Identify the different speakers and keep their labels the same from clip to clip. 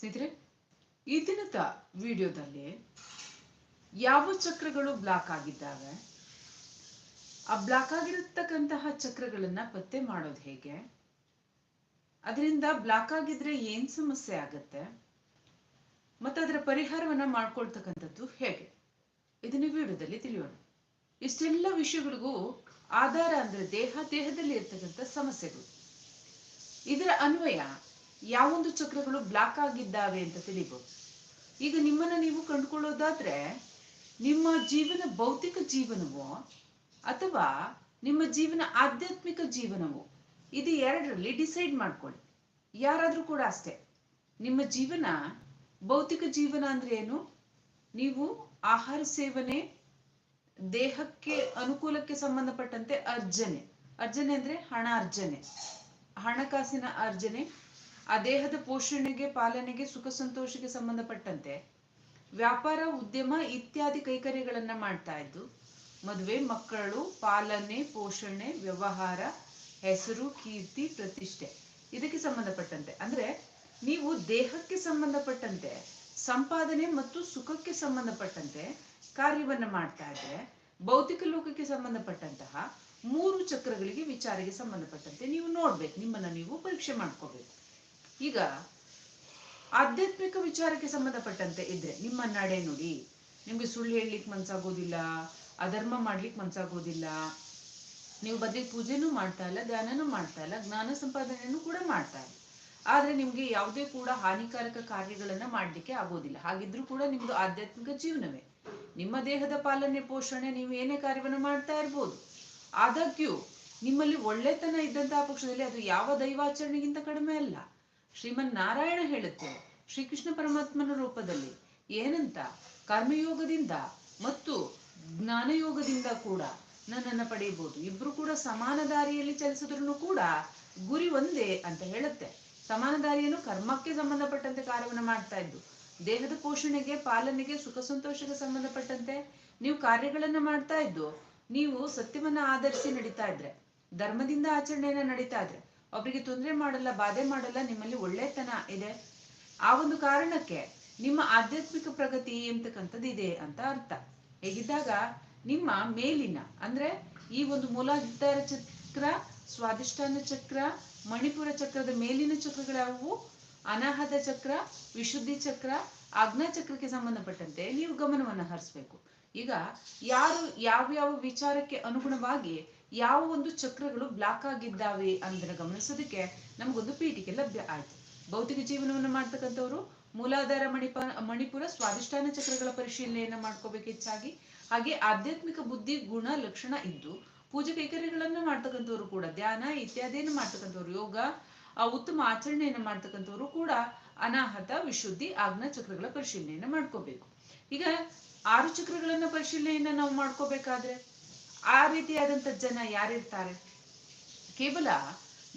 Speaker 1: ಸ್ನೇಹಿತರೆ, ಈ ದಿನದ ವಿಡಿಯೋದಲ್ಲಿ ಯಾವ ಚಕ್ರಗಳು ಬ್ಲಾಕ್ ಆಗಿದ್ದಾವೆ? ಆ ಬ್ಲಾಕ್ ಆಗಿರತಕ್ಕಂತಹ ಚಕ್ರಗಳನ್ನ ಪತ್ತೆ ಮಾಡೋದು ಹೇಗೆ? ಅದರಿಂದ ಬ್ಲಾಕ್ ಆಗಿದ್ರೆ ಏನ್ ಸಮಸ್ಯೆ ಆಗತ್ತೆ? ಮತ್ತೆ ಅದರ ಪರಿಹಾರವನ್ನ ಮಾಡ್ಕೊಳ್ತಕ್ಕಂಥದ್ದು ಹೇಗೆ? ಇದನ್ನ ವಿಡಿಯೋದಲ್ಲಿ ತಿಳಿಯೋಣ. ಇಷ್ಟೆಲ್ಲ ವಿಷಯಗಳಿಗೂ ಆಧಾರ ಅಂದ್ರೆ ದೇಹ, ದೇಹದಲ್ಲಿ ಇರ್ತಕ್ಕಂಥ ಸಮಸ್ಯೆಗಳು. ಇದರ ಅನ್ವಯ ಯಾವೊಂದು ಚಕ್ರಗಳು ಬ್ಲಾಕ್ ಆಗಿದ್ದಾವೆ ಅಂತ ತಿಳಿಬಹುದು ಈಗ ನಿಮ್ಮನ್ನ ನೀವು ಕಂಡುಕೊಳ್ಳೋದಾದ್ರೆ, ನಿಮ್ಮ ಜೀವನ ಭೌತಿಕ ಜೀವನವೋ, ಅಥವಾ ನಿಮ್ಮ ಜೀವನ ಆಧ್ಯಾತ್ಮಿಕ ಜೀವನವೋ, ಇದು ಎರಡರಲ್ಲಿ ಡಿಸೈಡ್ ಮಾಡ್ಕೊಳ್ಳಿ. ಯಾರಾದ್ರೂ ಕೂಡ ಅಷ್ಟೇ. ನಿಮ್ಮ ಜೀವನ ಭೌತಿಕ ಜೀವನ ಅಂದ್ರೆ ಏನು? ನೀವು ಆಹಾರ ಸೇವನೆ, ದೇಹಕ್ಕೆ ಅನುಕೂಲಕ್ಕೆ ಸಂಬಂಧಪಟ್ಟಂತೆ ಅರ್ಜನೆ. ಅರ್ಜನೆ ಅಂದ್ರೆ ಹಣ ಅರ್ಜನೆ. ಹಣಕಾಸಿನ ಅರ್ಜನೆ ಆ ದೇಹದ ಪೋಷಣೆಗೆ, ಪಾಲನೆಗೆ, ಸುಖ ಸಂತೋಷಕ್ಕೆ ಸಂಬಂಧಪಟ್ಟಂತೆ ವ್ಯಾಪಾರ, ಉದ್ಯಮ ಇತ್ಯಾದಿ ಕೈಕರ್ಯಗಳನ್ನ ಮಾಡ್ತಾ ಇದ್ದು, ಮದುವೆ, ಮಕ್ಕಳು, ಪಾಲನೆ, ಪೋಷಣೆ, ವ್ಯವಹಾರ, ಹೆಸರು, ಕೀರ್ತಿ, ಪ್ರತಿಷ್ಠೆ ಇದಕ್ಕೆ ಸಂಬಂಧಪಟ್ಟಂತೆ. ಅಂದ್ರೆ ನೀವು ದೇಹಕ್ಕೆ ಸಂಬಂಧಪಟ್ಟಂತೆ, ಸಂಪಾದನೆ ಮತ್ತು ಸುಖಕ್ಕೆ ಸಂಬಂಧಪಟ್ಟಂತೆ ಕಾರ್ಯವನ್ನ ಮಾಡ್ತಾ ಇದ್ರೆ, ಭೌತಿಕ ಲೋಕಕ್ಕೆ ಸಂಬಂಧಪಟ್ಟಂತಹ ಮೂರು ಚಕ್ರಗಳಿಗೆ ವಿಚಾರಕ್ಕೆ ಸಂಬಂಧಪಟ್ಟಂತೆ ನೀವು ನೋಡ್ಬೇಕು, ನಿಮ್ಮನ್ನ ನೀವು ಪರೀಕ್ಷೆ ಮಾಡ್ಕೋಬೇಕು. ಈಗ ಆಧ್ಯಾತ್ಮಿಕ ವಿಚಾರಕ್ಕೆ ಸಂಬಂಧಪಟ್ಟಂತೆ ಇದ್ರೆ ನಿಮ್ಮ ನಡೆ ನೋಡಿ. ನಿಮ್ಗೆ ಸುಳ್ಳು ಹೇಳಲಿಕ್ಕೆ ಮನ್ಸಾಗೋದಿಲ್ಲ, ಅಧರ್ಮ ಮಾಡ್ಲಿಕ್ಕೆ ಮನ್ಸಾಗೋದಿಲ್ಲ. ನೀವು ಬದಲಿಗೆ ಪೂಜೆನೂ ಮಾಡ್ತಾ ಇಲ್ಲ, ಧ್ಯಾನನೂ ಮಾಡ್ತಾ ಇಲ್ಲ, ಜ್ಞಾನ ಸಂಪಾದನೆಯನ್ನು ಕೂಡ ಮಾಡ್ತಾ ಇಲ್ಲ. ಆದ್ರೆ ನಿಮ್ಗೆ ಯಾವುದೇ ಕೂಡ ಹಾನಿಕಾರಕ ಕಾರ್ಯಗಳನ್ನ ಮಾಡ್ಲಿಕ್ಕೆ ಆಗೋದಿಲ್ಲ. ಹಾಗಿದ್ರೂ ಕೂಡ ನಿಮ್ದು ಆಧ್ಯಾತ್ಮಿಕ ಜೀವನವೇ. ನಿಮ್ಮ ದೇಹದ ಪಾಲನೆ, ಪೋಷಣೆ, ನೀವು ಏನೇ ಕಾರ್ಯವನ್ನು ಮಾಡ್ತಾ ಇರ್ಬೋದು. ಆದಾಗ್ಯೂ ನಿಮ್ಮಲ್ಲಿ ಒಳ್ಳೆತನ ಇದ್ದಂತಹ ಪಕ್ಷದಲ್ಲಿ ಅದು ಯಾವ ದೈವಾಚರಣೆಗಿಂತ ಕಡಿಮೆ ಅಲ್ಲ. ಶ್ರೀಮನ್ ನಾರಾಯಣ ಹೇಳುತ್ತೆ ಶ್ರೀಕೃಷ್ಣ ಪರಮಾತ್ಮನ ರೂಪದಲ್ಲಿ. ಏನಂತ? ಕರ್ಮಯೋಗದಿಂದ ಮತ್ತು ಜ್ಞಾನಯೋಗದಿಂದ ಕೂಡ ನನ್ನನ್ನ ಪಡೆಯಬಹುದು. ಇಬ್ರು ಕೂಡ ಸಮಾನ ದಾರಿಯಲ್ಲಿ ಚಲಿಸಿದ್ರು ಕೂಡ ಗುರಿ ಒಂದೇ ಅಂತ ಹೇಳುತ್ತೆ. ಸಮಾನ ದಾರಿಯನ್ನು ಕರ್ಮಕ್ಕೆ ಸಂಬಂಧಪಟ್ಟಂತೆ ಕಾರ್ಯವನ್ನ ಮಾಡ್ತಾ ಇದ್ದು, ದೇಹದ ಪೋಷಣೆಗೆ, ಪಾಲನೆಗೆ, ಸುಖ ಸಂತೋಷಕ್ಕೆ ಸಂಬಂಧಪಟ್ಟಂತೆ ನೀವು ಕಾರ್ಯಗಳನ್ನ ಮಾಡ್ತಾ ಇದ್ದು, ನೀವು ಸತ್ಯವನ್ನ ಆಧರಿಸಿ ನಡೀತಾ ಇದ್ರೆ, ಧರ್ಮದಿಂದ ಆಚರಣೆಯನ್ನ ನಡೀತಾ ಇದ್ರೆ ಒಬ್ಬರಿಗೆ ತೊಂದರೆ ಮಾಡಲ್ಲ, ಬಾಧೆ ಮಾಡಲ್ಲ, ನಿಮ್ಮಲ್ಲಿ ಒಳ್ಳೆತನ ಇದೆ. ಆ ಒಂದು ಕಾರಣಕ್ಕೆ ನಿಮ್ಮ ಆಧ್ಯಾತ್ಮಿಕ ಪ್ರಗತಿ ಎಂತಕ್ಕಂಥದ್ದು ಇದೆ ಅಂತ ಅರ್ಥ. ಹೇಗಿದ್ದಾಗ ನಿಮ್ಮ ಮೇಲಿನ, ಅಂದ್ರೆ ಈ ಒಂದು ಮೂಲಾಧಾರ ಚಕ್ರ ಸ್ವಾದಿಷ್ಠಾನ ಚಕ್ರ, ಮಣಿಪುರ ಚಕ್ರದ ಮೇಲಿನ ಚಕ್ರಗಳಾವು ಅನಾಹತ ಚಕ್ರ, ವಿಶುದ್ಧಿ ಚಕ್ರ, ಆಜ್ಞಾ ಚಕ್ರಕ್ಕೆ ಸಂಬಂಧಪಟ್ಟಂತೆ ನೀವು ಗಮನವನ್ನು ಹರಿಸ್ಬೇಕು. ಈಗ ಯಾರು ಯಾವ್ಯಾವ ವಿಚಾರಕ್ಕೆ ಅನುಗುಣವಾಗಿ ಯಾವ ಒಂದು ಚಕ್ರಗಳು ಬ್ಲಾಕ್ ಆಗಿದ್ದಾವೆ ಅಂದ್ರೆ ಗಮನಿಸೋದಕ್ಕೆ ನಮಗೊಂದು ಪೀಠಿಕೆ ಲಭ್ಯ ಆಯ್ತು. ಭೌತಿಕ ಜೀವನವನ್ನು ಮಾಡ್ತಕ್ಕಂಥವ್ರು ಮೂಲಾಧಾರ ಮಣಿಪ, ಮಣಿಪುರ ಸ್ವಾದಿಷ್ಠಾನ ಚಕ್ರಗಳ ಪರಿಶೀಲನೆಯನ್ನ ಮಾಡ್ಕೋಬೇಕು ಹೆಚ್ಚಾಗಿ. ಹಾಗೆ ಆಧ್ಯಾತ್ಮಿಕ ಬುದ್ಧಿ, ಗುಣ, ಲಕ್ಷಣ ಇದ್ದು ಪೂಜೆ ಕೈಕರ್ಯಗಳನ್ನ ಮಾಡ್ತಕ್ಕಂಥವ್ರು ಕೂಡ, ಧ್ಯಾನ ಇತ್ಯಾದಿಯನ್ನು ಮಾಡ್ತಕ್ಕಂಥವ್ರು, ಯೋಗ ಉತ್ತಮ ಆಚರಣೆಯನ್ನು ಮಾಡ್ತಕ್ಕಂಥವ್ರು ಕೂಡ ಅನಾಹತ, ವಿಶುದ್ಧಿ, ಆಜ್ಞಾ ಚಕ್ರಗಳ ಪರಿಶೀಲನೆಯನ್ನ ಮಾಡ್ಕೋಬೇಕು. ಈಗ ಆರು ಚಕ್ರಗಳನ್ನ ಪರಿಶೀಲನೆಯನ್ನ ನಾವು ಮಾಡ್ಕೋಬೇಕಾದ್ರೆ ಆ ರೀತಿಯಾದಂಥ ಜನ ಯಾರಿರ್ತಾರೆ? ಕೇವಲ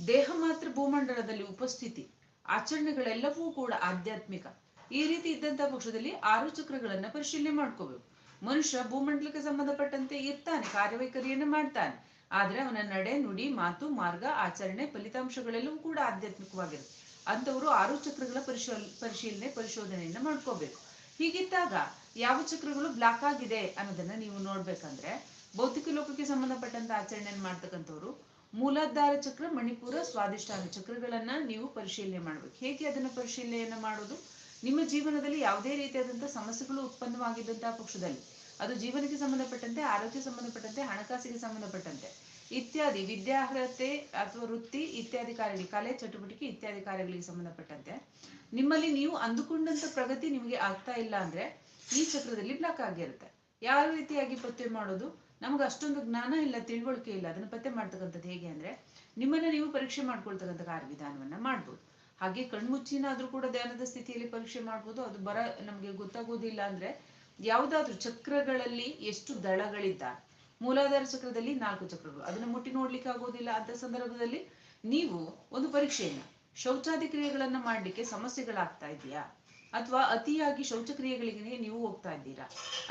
Speaker 1: ದೇಹ ಮಾತ್ರ ಭೂಮಂಡಲದಲ್ಲಿ ಉಪಸ್ಥಿತಿ, ಆಚರಣೆಗಳೆಲ್ಲವೂ ಕೂಡ ಆಧ್ಯಾತ್ಮಿಕ. ಈ ರೀತಿ ಇದ್ದಂಥ ಪಕ್ಷದಲ್ಲಿ ಆರು ಚಕ್ರಗಳನ್ನ ಪರಿಶೀಲನೆ ಮಾಡ್ಕೋಬೇಕು. ಮನುಷ್ಯ ಭೂಮಂಡಲಕ್ಕೆ ಸಂಬಂಧಪಟ್ಟಂತೆ ಇರ್ತಾನೆ, ಕಾರ್ಯವೈಖರಿಯನ್ನು ಮಾಡ್ತಾನೆ. ಆದ್ರೆ ಅವನ ನಡೆ, ನುಡಿ, ಮಾತು, ಮಾರ್ಗ, ಆಚರಣೆ, ಫಲಿತಾಂಶಗಳೆಲ್ಲವೂ ಕೂಡ ಆಧ್ಯಾತ್ಮಿಕವಾಗಿರುತ್ತೆ. ಅಂತವರು ಆರು ಚಕ್ರಗಳ ಪರಿಶೀಲ, ಪರಿಶೀಲನೆ, ಪರಿಶೋಧನೆಯನ್ನ ಮಾಡ್ಕೋಬೇಕು. ಹೀಗಿದ್ದಾಗ ಯಾವ ಚಕ್ರಗಳು ಬ್ಲಾಕ್ ಆಗಿದೆ ಅನ್ನೋದನ್ನ ನೀವು ನೋಡ್ಬೇಕಂದ್ರೆ ಭೌತಿಕ ಲೋಕಕ್ಕೆ ಸಂಬಂಧಪಟ್ಟಂತ ಆಚರಣೆಯನ್ನು ಮಾಡ್ತಕ್ಕಂಥವ್ರು ಮೂಲಾಧಾರ ಚಕ್ರ, ಮಣಿಪುರ ಸ್ವಾದಿಷ್ಠಾನ ಚಕ್ರಗಳನ್ನ ನೀವು ಪರಿಶೀಲನೆ ಮಾಡ್ಬೇಕು. ಹೇಗೆ ಅದನ್ನ ಪರಿಶೀಲನೆಯನ್ನ ಮಾಡೋದು? ನಿಮ್ಮ ಜೀವನದಲ್ಲಿ ಯಾವುದೇ ರೀತಿಯಾದಂತಹ ಸಮಸ್ಯೆಗಳು ಉತ್ಪನ್ನವಾಗಿದ್ದಂತಹ ಪಕ್ಷದಲ್ಲಿ. ಅದು ಜೀವನಕ್ಕೆ ಸಂಬಂಧಪಟ್ಟಂತೆ, ಆರೋಗ್ಯ ಸಂಬಂಧಪಟ್ಟಂತೆ, ಹಣಕಾಸಿಗೆ ಸಂಬಂಧಪಟ್ಟಂತೆ. ಇತ್ಯಾದಿ ವಿದ್ಯಾರ್ಹತೆ ಅಥವಾ ವೃತ್ತಿ ಇತ್ಯಾದಿ ಕಾರ್ಯಗಳಿಗೆ ಕಲೆ ಚಟುವಟಿಕೆ ಇತ್ಯಾದಿ ಕಾರ್ಯಗಳಿಗೆ ಸಂಬಂಧಪಟ್ಟಂತೆ ನಿಮ್ಮಲ್ಲಿ ನೀವು ಅಂದುಕೊಂಡಂತ ಪ್ರಗತಿ ನಿಮಗೆ ಆಗ್ತಾ ಇಲ್ಲ ಅಂದ್ರೆ ಈ ಚಕ್ರದಲ್ಲಿ ಬ್ಲಾಕ್ ಆಗಿರುತ್ತೆ. ಯಾವ ರೀತಿಯಾಗಿ ಪತ್ತೆ ಮಾಡೋದು? ನಮ್ಗೆ ಅಷ್ಟೊಂದು ಜ್ಞಾನ ಇಲ್ಲ, ತಿಳುವಳಿಕೆ ಇಲ್ಲ. ಅದನ್ನ ಪತ್ತೆ ಮಾಡ್ತಕ್ಕಂಥದ್ದು ಹೇಗೆ ಅಂದ್ರೆ, ನಿಮ್ಮನ್ನ ನೀವು ಪರೀಕ್ಷೆ ಮಾಡ್ಕೊಳ್ತಕ್ಕಂಥ ಕಾರ್ಯವಿಧಾನವನ್ನ ಮಾಡ್ಬೋದು. ಹಾಗೆ ಕಣ್ಮುಚ್ಚಿನಾದ್ರೂ ಕೂಡ ಧ್ಯಾನದ ಸ್ಥಿತಿಯಲ್ಲಿ ಪರೀಕ್ಷೆ ಮಾಡ್ಬೋದು. ಅದು ಬರ ನಮ್ಗೆ ಗೊತ್ತಾಗೋದಿಲ್ಲ ಅಂದ್ರೆ, ಯಾವ್ದಾದ್ರು ಚಕ್ರಗಳಲ್ಲಿ ಎಷ್ಟು ದಳಗಳಿದ್ದಾವೆ? ಮೂಲಾಧಾರ ಚಕ್ರದಲ್ಲಿ ನಾಲ್ಕು ಚಕ್ರಗಳು. ಅದನ್ನ ಮುಟ್ಟಿ ನೋಡ್ಲಿಕ್ಕೆ ಆಗೋದಿಲ್ಲ. ಅಂತ ಸಂದರ್ಭದಲ್ಲಿ ನೀವು ಒಂದು ಪರೀಕ್ಷೆಯನ್ನ ಶೌಚಾದಿ ಕ್ರಿಯೆಗಳನ್ನ ಮಾಡ್ಲಿಕ್ಕೆ ಸಮಸ್ಯೆಗಳಾಗ್ತಾ ಇದೆಯಾ? ಅಥವಾ ಅತಿಯಾಗಿ ಶೌಚಕ್ರಿಯೆಗಳಿಗೆ ನೀವು ಹೋಗ್ತಾ ಇದ್ದೀರಾ?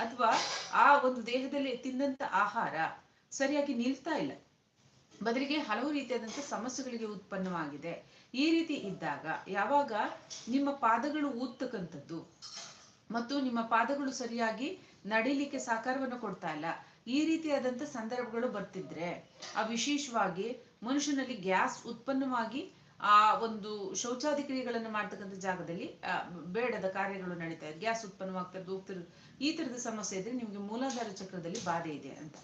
Speaker 1: ಅಥವಾ ಆ ಒಂದು ದೇಹದಲ್ಲಿ ತಿಂದಂತ ಆಹಾರ ಸರಿಯಾಗಿ ನಿಲ್ತಾ ಇಲ್ಲ. ಬದಲಿಗೆ ಹಲವು ರೀತಿಯಾದಂಥ ಸಮಸ್ಯೆಗಳಿಗೆ ಉತ್ಪನ್ನವಾಗಿದೆ. ಈ ರೀತಿ ಇದ್ದಾಗ ಯಾವಾಗ ನಿಮ್ಮ ಪಾದಗಳು ಊದ್ತಕ್ಕಂಥದ್ದು ಮತ್ತು ನಿಮ್ಮ ಪಾದಗಳು ಸರಿಯಾಗಿ ನಡೀಲಿಕ್ಕೆ ಸಾಕಾರವನ್ನು ಕೊಡ್ತಾ ಇಲ್ಲ, ಈ ರೀತಿಯಾದಂಥ ಸಂದರ್ಭಗಳು ಬರ್ತಿದ್ರೆ, ಆ ವಿಶೇಷವಾಗಿ ಮನುಷ್ಯನಲ್ಲಿ ಗ್ಯಾಸ್ ಉತ್ಪನ್ನವಾಗಿ ಆ ಒಂದು ಶೌಚಾದಿ ಕ್ರಿಯೆಗಳನ್ನು ಮಾಡ್ತಕ್ಕಂಥ ಜಾಗದಲ್ಲಿ ಬೇಡದ ಕಾರ್ಯಗಳು ನಡೀತಾ ಇದೆ. ಗ್ಯಾಸ್ ಉತ್ಪನ್ನವಾಗ್ತಾ ಹೋಗ್ತಿರೋದು ಈ ತರದ ಸಮಸ್ಯೆ ಇದ್ರೆ ನಿಮ್ಗೆ ಮೂಲಾಧಾರ ಚಕ್ರದಲ್ಲಿ ಬಾಧೆ ಇದೆ ಅಂತ.